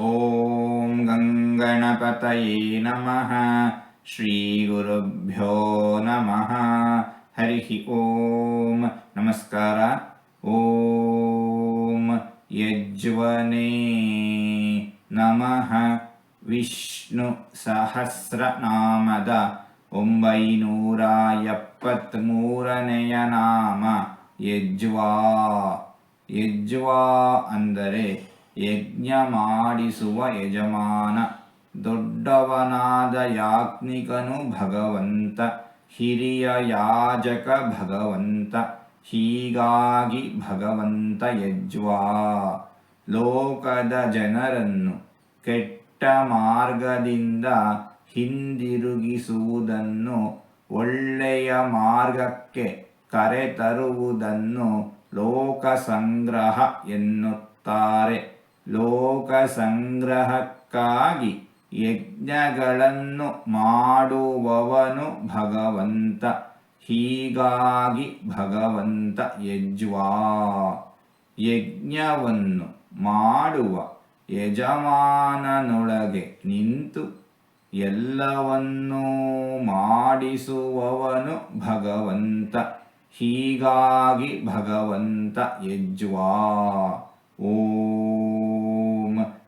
ॐ गङ्गणपतये नमः ಶ್ರೀಗುರುಭ್ಯೋ ನಮಃ ಹರಿ ಓಂ ನಮಸ್ಕಾರ ಓಂ ಯಜ್ವನೇ ನಮಃ ವಿಷ್ಣು ಸಹಸ್ರನಾಮದ ಒಂಬೈನೂರ ಎಪ್ಪತ್ತ್ಮೂರನೆಯ ನಾಮ ಯಜ್ವಾ ಯಜ್ವಾ ಅಂದರೆ ಯಜ್ಞ ಮಾಡಿಸುವ ಯಜಮಾನ ದೊಡ್ಡವನಾದ ಯಾಜ್ಞಿಕನು ಭಗವಂತ, ಹಿರಿಯ ಯಾಜಕ ಭಗವಂತ, ಹೀಗಾಗಿ ಭಗವಂತ ಯಜ್ವಾ. ಲೋಕದ ಜನರನ್ನು ಕೆಟ್ಟ ಮಾರ್ಗದಿಂದ ಹಿಂದಿರುಗಿಸುವುದನ್ನು, ಒಳ್ಳೆಯ ಮಾರ್ಗಕ್ಕೆ ಕರೆತರುವುದನ್ನು ಲೋಕ ಸಂಗ್ರಹ ಎನ್ನುತ್ತಾರೆ. ಲೋಕ ಸಂಗ್ರಹಕ್ಕಾಗಿ ಯಜ್ಞಗಳನ್ನು ಮಾಡುವವನು ಭಗವಂತ. ಹೀಗಾಗಿ ಭಗವಂತ ಯಜ್ವಾ. ಯಜ್ಞವನ್ನು ಮಾಡುವ ಯಜಮಾನನೊಳಗೆ ನಿಂತು ಎಲ್ಲವನ್ನೂ ಮಾಡಿಸುವವನು ಭಗವಂತ. ಹೀಗಾಗಿ ಭಗವಂತ ಯಜ್ವಾ. ಓಂ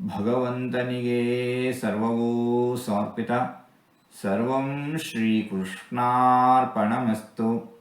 ಭಗವಂತನಿಗೆ ಸರ್ವವೂ ಸಮರ್ಪಿತ ಸರ್ವಂ ಶ್ರೀಕೃಷ್ಣಾರ್ಪಣಮಸ್ತು